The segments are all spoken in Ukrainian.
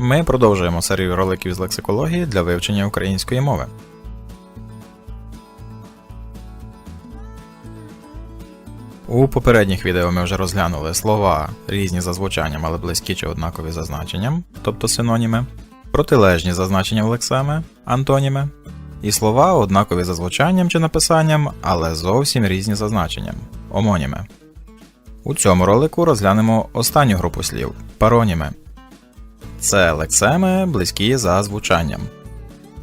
Ми продовжуємо серію роликів з лексикології для вивчення української мови. У попередніх відео ми вже розглянули слова різні за звучанням, але близькі чи однакові за значенням, тобто синоніми, протилежні за значенням лексеми, антоніми, і слова однакові за звучанням чи написанням, але зовсім різні за значенням омоніми. У цьому ролику розглянемо останню групу слів пароніми. Це лексеми близькі за звучанням.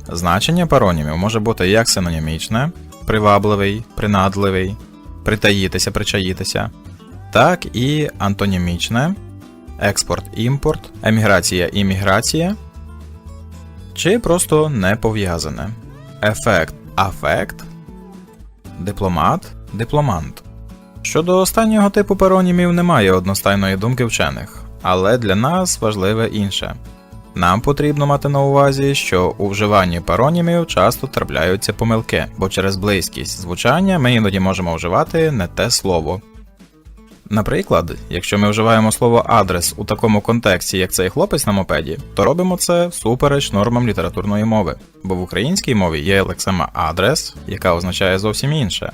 Значення паронімів може бути як синонімічне, привабливий, принадливий, притаїтися, причаїтися, так і антонімічне, експорт-імпорт, еміграція-імміграція, чи просто не пов'язане. Ефект афект, дипломат, дипломант. Щодо останнього типу паронімів немає одностайної думки вчених, але для нас важливе інше. Нам потрібно мати на увазі, що у вживанні паронімів часто трапляються помилки, бо через близькість звучання ми іноді можемо вживати не те слово. Наприклад, якщо ми вживаємо слово адрес у такому контексті, як цей хлопець на мопеді, то робимо це всупереч нормам літературної мови, бо в українській мові є лексема адрес, яка означає зовсім інше.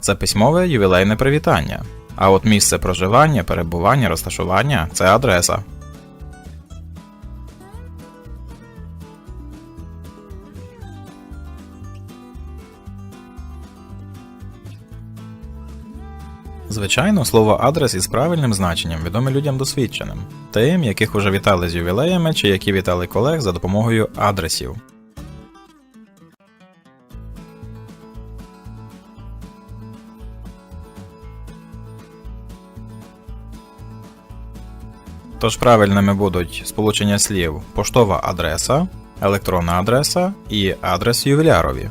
Це письмове ювілейне привітання. А от місце проживання, перебування, розташування це адреса. Звичайно, слово адрес із правильним значенням відоме людям досвідченим, тим, яких уже вітали з ювілеями чи які вітали колег за допомогою адресів. Тож правильними будуть сполучення слів поштова адреса, електронна адреса і адрес ювілярові.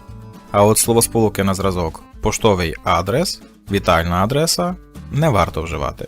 А от словосполуки на зразок поштовий адрес, вітальна адреса не варто вживати.